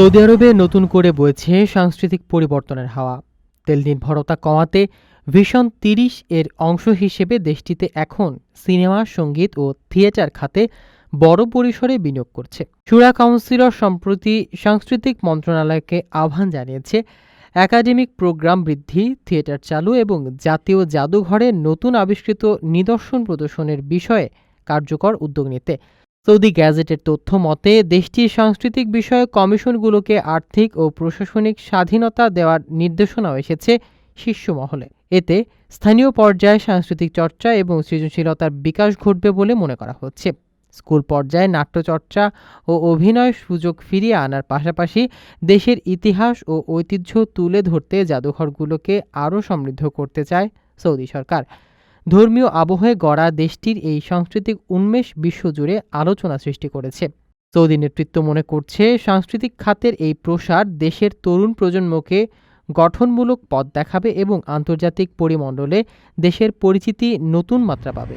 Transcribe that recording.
Saudi আরবে নতুন করে বইছে সাংস্কৃতিক পরিবর্তনের হাওয়া। তেল নির্ভরতা কমাতে ভিশন তিরিশ এর অংশ হিসেবে দেশটিতে এখন সিনেমা, সংগীত ও থিয়েটার খাতে বড় পরিসরে বিনিয়োগ করছে। সুরা কাউন্সিলর সম্প্রতি সাংস্কৃতিক মন্ত্রণালয়কে আহ্বান জানিয়েছে, একাডেমিক প্রোগ্রাম বৃদ্ধি, থিয়েটার চালু এবং জাতীয় জাদুঘরে নতুন আবিষ্কৃত নিদর্শন প্রদর্শনের বিষয়ে কার্যকর উদ্যোগ নিতে সৌদি গ্যাজেটের তথ্য মতে, দেশটির সাংস্কৃতিক বিষয়ে কমিশনগুলোকে আর্থিক ও প্রশাসনিক স্বাধীনতা দেওয়ার নির্দেশনাও এসেছে শীর্ষ মহলে এতে স্থানীয় পর্যায়ে সাংস্কৃতিক চর্চা এবং সৃজনশীলতার বিকাশ ঘটবে বলে মনে করা হচ্ছে। স্কুল পর্যায়ে নাট্যচর্চা ও অভিনয় সুযোগ ফিরিয়ে আনার পাশাপাশি দেশের ইতিহাস ও ঐতিহ্য তুলে ধরতে জাদুঘরগুলোকে আরও সমৃদ্ধ করতে চায় সৌদি সরকার। ধর্মীয় আবহে গড়া দেশটির এই সাংস্কৃতিক উন্মেষ বিশ্বজুড়ে আলোচনা সৃষ্টি করেছে। সৌদি নেতৃত্ব মনে করছে, সাংস্কৃতিক খাতের এই প্রসার দেশের তরুণ প্রজন্মকে গঠনমূলক পথ দেখাবে এবং আন্তর্জাতিক পরিমণ্ডলে দেশের পরিচিতি নতুন মাত্রা পাবে।